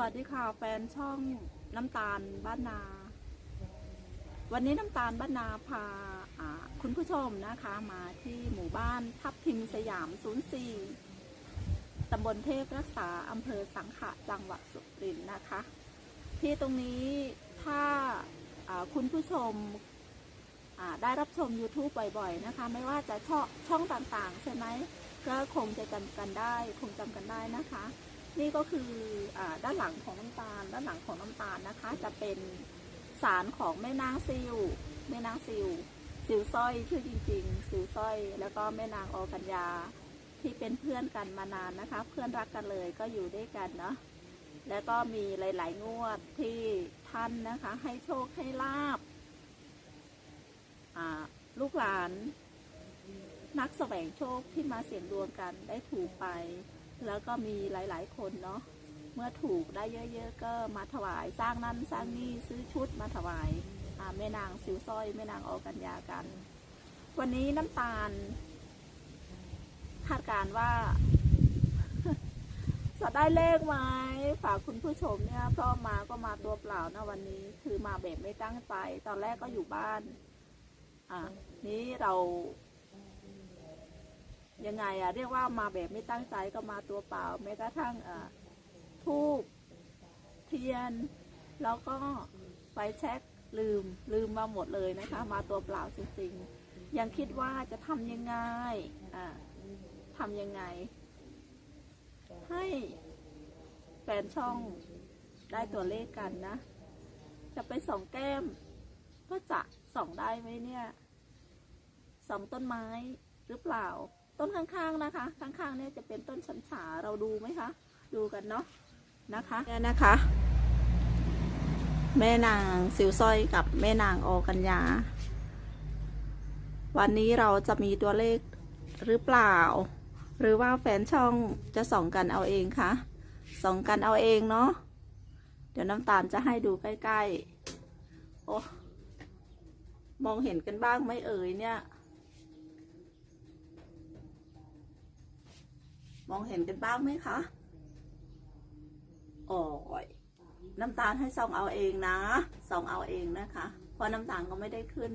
วัสดีค่ะ แฟนช่องน้ำตาลบ้านนา วันนี้น้ำตาลบ้านนาพาคุณผู้ชมนะคะมาที่หมู่บ้านทับทิมสยาม 04 ตำบลเทพรักษาอำเภอสังขะจังหวัดสุรินทร์นะคะ ที่ตรงนี้ถ้าคุณผู้ชมได้รับชม YouTube บ่อยๆนะคะ ไม่ว่าจะช่องช่องต่างๆ ใช่ไหมก็คงจะจำกันได้ คงจำกันได้นะคะ นี่ก็คืออด้านหลังของน้ำตาล ด้านหลังของน้ำตาลนะคะ จะเป็นสารของแม่นางซิวแม่นางซิวซิวสร้อยชื่อจริง ๆ ซิวสร้อย แล้วก็แม่นางออกัญญาที่เป็นเพื่อนกันมานานนะคะ เพื่อนรักกันเลยก็อยู่ด้วยกันเนาะแล้วก็มีหลาย ๆ งวดที่ท่านนะคะ ให้โชคให้ลาบลูกหลาน นักแสวงโชคที่มาเสี่ยงดวงกันได้ถูกไป แล้วก็มีหลาย ๆ คนเนาะเมื่อถูกได้เยอะ ๆ ก็มาถวายสร้างนั่นสร้างนี่ซื้อชุดมาถวายแม่นางสิวสร้อยแม่นางออกัญญากัน วันนี้น้ำตาล คาดการว่า จะได้เลขไหมฝากคุณผู้ชมเนี่ยเพราะมาก็มาตัวเปล่านะวันนี้ คือมาแบบไม่ตั้งใจ ตอนแรกก็อยู่บ้าน อะนี้เรา ยังไงอะเรียกว่ามาแบบไม่ตั้งใจก็มาตัวเปล่า แม้กระทั่งทูบเทียน แล้วก็ไฟแช็คลืมลืมมาหมดเลยนะคะ มาตัวเปล่าจริงๆ ยังคิดว่าจะทำยังไงอ่าทำยังไง ให้แฟนช่องได้ตัวเลขกันนะ จะไปส่องแก้ม ก็จะส่องได้ไหมเนี่ยส่องต้นไม้หรือเปล่า ต้นข้างๆนะคะ ข้างๆเนี่ยจะเป็นต้นชันฉาเราดูไหมคะ ดูกันเนาะนะคะเนี่ยนะคะ แม่นางสิวสร้อยกับแม่นางออกัญญา วันนี้เราจะมีตัวเลขหรือเปล่า หรือว่าแฟนช่องจะส่องกันเอาเองคะส่องกันเอาเองเนาะเดี๋ยวน้ำตาลจะให้ดูใกล้ๆโอ้มองเห็นกันบ้างไหมเอ่ยเนี่ย มองเห็นกันบ้างไหมคะโอ้ยน้ำตาลให้ส่องเอาเองนะส่องเอาเองนะคะ เพราะน้ำตาลก็ไม่ได้ขึ้น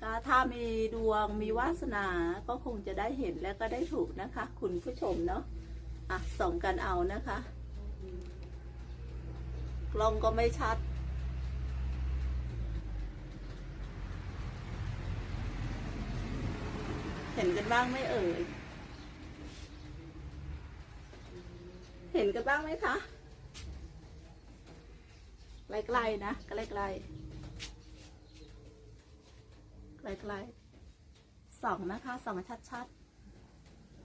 ก็ถ้ามีดวงมีวาสนาก็คงจะได้เห็นและก็ได้ถูกนะคะ คุณผู้ชมเนาะอะส่องกันเอานะคะ กล้องก็ไม่ชัด เห็นกันบ้างไหมเอ่ย เห็นกันบ้างไหมคะใกลๆนะใกลๆใกลๆส่องนะคะส่องชัด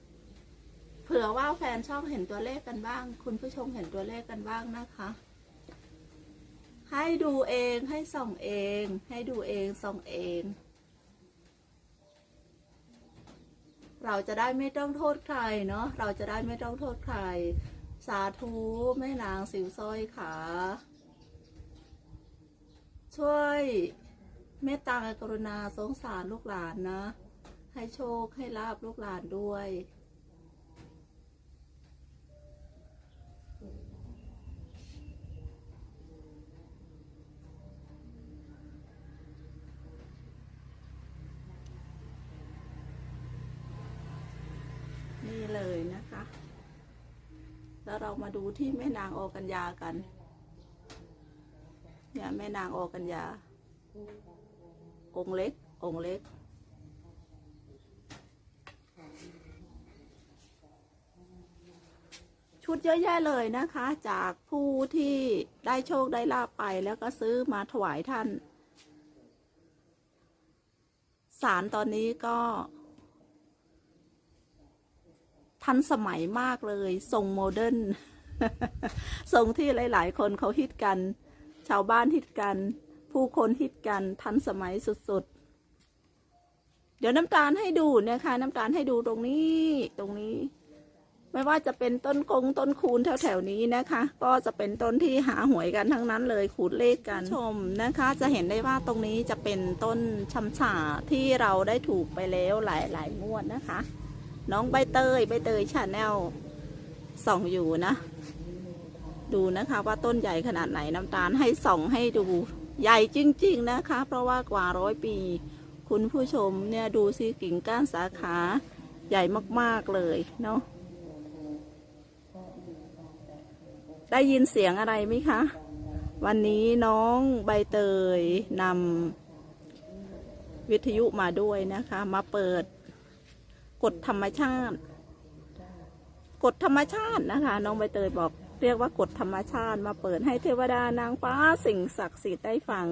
ๆ เผื่อว่าแฟนช่องเห็นตัวเลขกันบ้าง คุณผู้ชมเห็นตัวเลขกันบ้างนะคะ ให้ดูเองให้ส่องเอง ให้ดูเองส่องเอง เราจะได้ไม่ต้องโทษใครเนาะเราจะได้ไม่ต้องโทษใคร สาธุแม่นางสิวสร้อยขาช่วยเมตตากรุณาสงสารลูกหลานนะ ให้โชคให้ลาบลูกหลานด้วย นี่เลยนะคะ แล้วเรามาดูที่แม่นางโอกัญญากันเนี่ยแม่นางโอกัญญา องค์เล็ก องค์เล็ก ชุดเยอะแยะเลยนะคะ จากผู้ที่ได้โชคได้ลาบไปแล้วก็ซื้อมาถวายท่านสารตอนนี้ก็ ทันสมัยมากเลยทรงโมเดิร์นทรงที่หลาย ๆ คนเขาฮิตกัน ชาวบ้านฮิตกัน ผู้คนฮิตกันทันสมัยสุด ๆ เดี๋ยวน้ำตาลให้ดูเนี่ยค่ะน้ำตาลให้ดูตรงนี้ตรงนี้ ไม่ว่าจะเป็นต้นกงต้นคูณแถว ๆ นี้นะคะ ก็จะเป็นต้นที่หาหวยกันทั้งนั้นเลยขูดเลขกันชมนะคะ จะเห็นได้ว่าตรงนี้จะเป็นต้นชำฉาที่เราได้ถูกไปแล้วหลาย ๆ งวดนะคะ น้องใบเตยใบเตยชาแนลส่องอยู่นะ ดูนะคะว่าต้นใหญ่ขนาดไหนน้ำตาลให้ส่องให้ดูใหญ่จริง ๆนะคะ เพราะว่ากว่าร้อยปี คุณผู้ชมเนี่ยดูสิกิ่งก้านสาขาใหญ่มากๆเลยเนาะได้ยินเสียงอะไรไหมคะ วันนี้น้องใบเตยนำวิทยุมาด้วยนะคะ มาเปิด กฎธรรมชาติ กฎธรรมชาตินะคะ น้องใบเตยบอกเรียกว่ากฎธรรมชาติมาเปิดให้เทวดานางฟ้าสิ่งศักดิ์สิทธิ์ได้ฟัง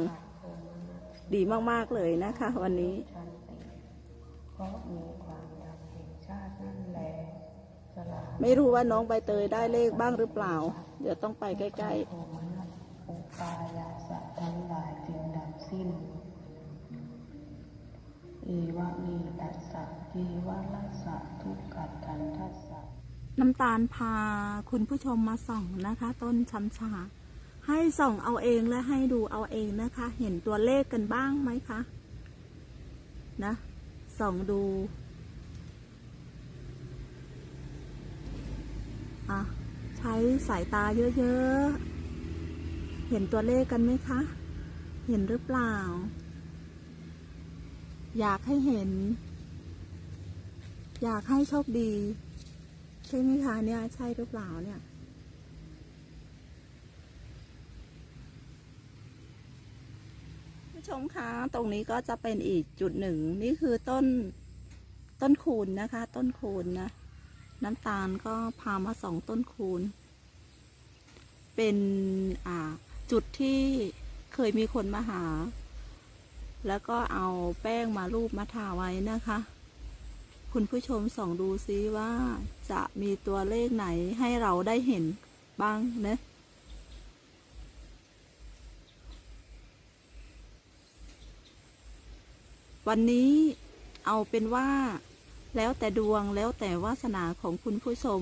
ดีมาก ๆ เลยนะคะ วันนี้ไม่รู้ว่าน้องใบเตยได้เลขบ้างหรือเปล่า เดี๋ยวต้องไปใกล้โทมนัสอุปายาสะทั้งหลายจึงดับสิ้นอีวะม ตัสสะจีวลัสสะทุกขกันทัสสะน้ำตาลพาคุณผู้ชมมาส่องนะคะ ต้นช้ำชา ให้ส่องเอาเองและให้ดูเอาเองนะคะ เห็นตัวเลขกันบ้างไหมคะนะส่องดูอะใช้สายตาเยอะๆ เห็นตัวเลขกันไหมคะ เห็นหรือเปล่า อยากให้เห็น อยากให้โชคดี ใช่ไหมคะเนี่ยใช่หรือเปล่าเนี่ย ผู้ชมคะตรงนี้ก็จะเป็นอีกจุดหนึ่ง นี่คือต้นต้นคูณนะคะ ต้นคูณนะ น้ำตาลก็พามาสองต้นคูณ เป็นอ่าจุดที่เคยมีคนมาหา แล้วก็เอาแป้งมารูปมาทาไว้นะคะ คุณผู้ชมส่องดูซิว่าจะมีตัวเลขไหนให้เราได้เห็นบ้างนะวันนี้เอาเป็นว่า แล้วแต่ดวงแล้วแต่วาสนาของคุณผู้ชม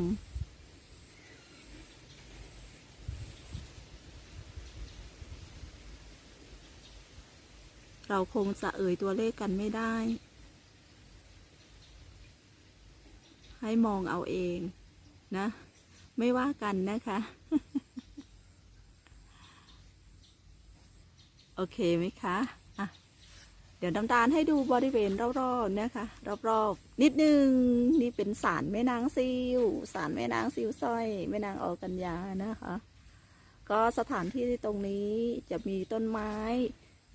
เราคงจะเอ่ยตัวเลขกันไม่ได้ ให้มองเอาเองนะ ไม่ว่ากันนะคะ โอเคไหมคะอะเดี๋ยวน้ำตาลให้ดูบริเวณรอบๆนะคะ รอบๆนิดนึงนี่เป็นสารแม่นางซิวสารแม่นางซิวสร้อยแม่นางออกัญญานะคะ ก็สถานที่ตรงนี้จะมีต้นไม้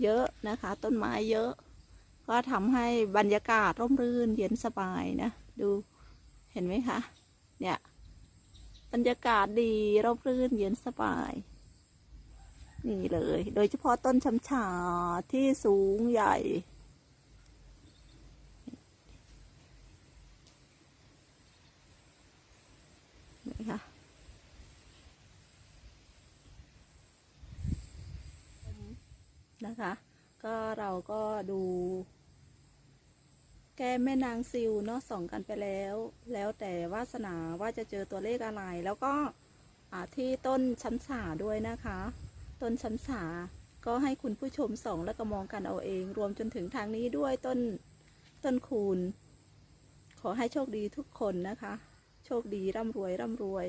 เยอะนะคะ ต้นไม้เยอะ ก็ทำให้บรรยากาศร่มรื่นเย็นสบายนะ ดู เห็นไหมคะ เนี่ย บรรยากาศดีร่มรื่นเย็นสบาย นี่เลย โดยเฉพาะต้นชำชาที่สูงใหญ่นี่ค่ะนะคะ ก็เราก็ดู ก้แม่นางซิลเนาะส่องกันไปแล้ว แล้วแต่วาสนาว่าจะเจอตัวเลขอะไร แล้วก็ที่ต้นช้ำฉาด้วยนะคะ ต้นช้ำฉาก็ให้คุณผู้ชมส่องแล้วก็มองกันเอาเอง รวมจนถึงทางนี้ด้วยต้นต้นคูณ ขอให้โชคดีทุกคนนะคะ โชคดีร่ำรวยร่ำรวย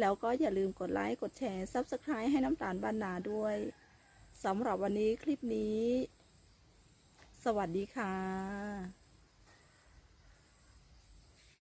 แล้วก็อย่าลืมกดไลค์กดแชร์ Subscribe ให้น้ำตาลบานนาด้วยสำหรับวันนี้คลิปนี้ สวัสดีค่ะ